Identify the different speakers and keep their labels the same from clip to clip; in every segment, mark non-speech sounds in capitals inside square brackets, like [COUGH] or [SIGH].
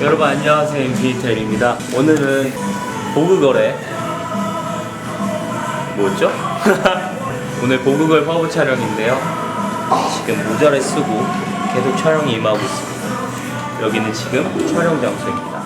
Speaker 1: 여러분 안녕하세요. 인피니텔입니다. 오늘은 보그걸의 뭐였죠? [LAUGHS] 오늘 보그걸 화보 촬영인데요. 지금 모자를 쓰고 계속 촬영이 임하고 있습니다. 여기는 지금 촬영 장소입니다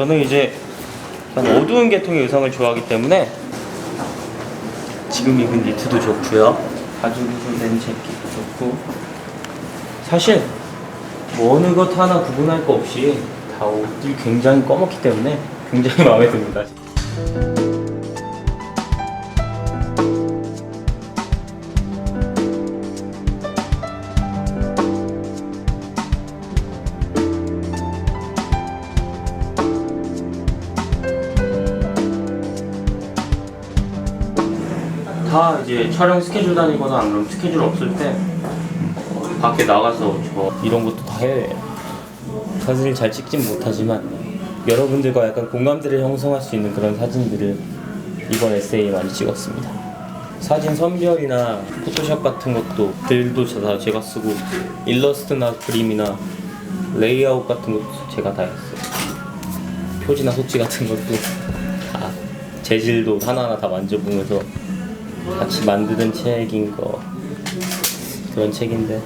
Speaker 1: 저는 이제 어두운 계통의 의상을 좋아하기 때문에 지금 입은 니트도 좋고요. 가죽으로 된 재킷도 좋고. 사실 뭐 어느 것 하나 구분할 거 없이 다 옷들이 굉장히 검었기 때문에 굉장히 [LAUGHS] 마음에 듭니다 다 이제 촬영 스케줄 다니거나 안 그러면 스케줄 없을 때 밖에 나가서 저 이런 것도 다 해요. 사진을 잘 찍진 못하지만 여러분들과 약간 공감대를 형성할 수 있는 그런 사진들을 이번 에세이에 많이 찍었습니다. 사진 선별이나 포토샵 같은 것도 글도 다 제가 쓰고 일러스트나 그림이나 레이아웃 같은 것도 제가 다 했어요. 표지나 소지 같은 것도 다 재질도 하나하나 다 만져보면서 같이 만드는 책인 거. 그런 책인데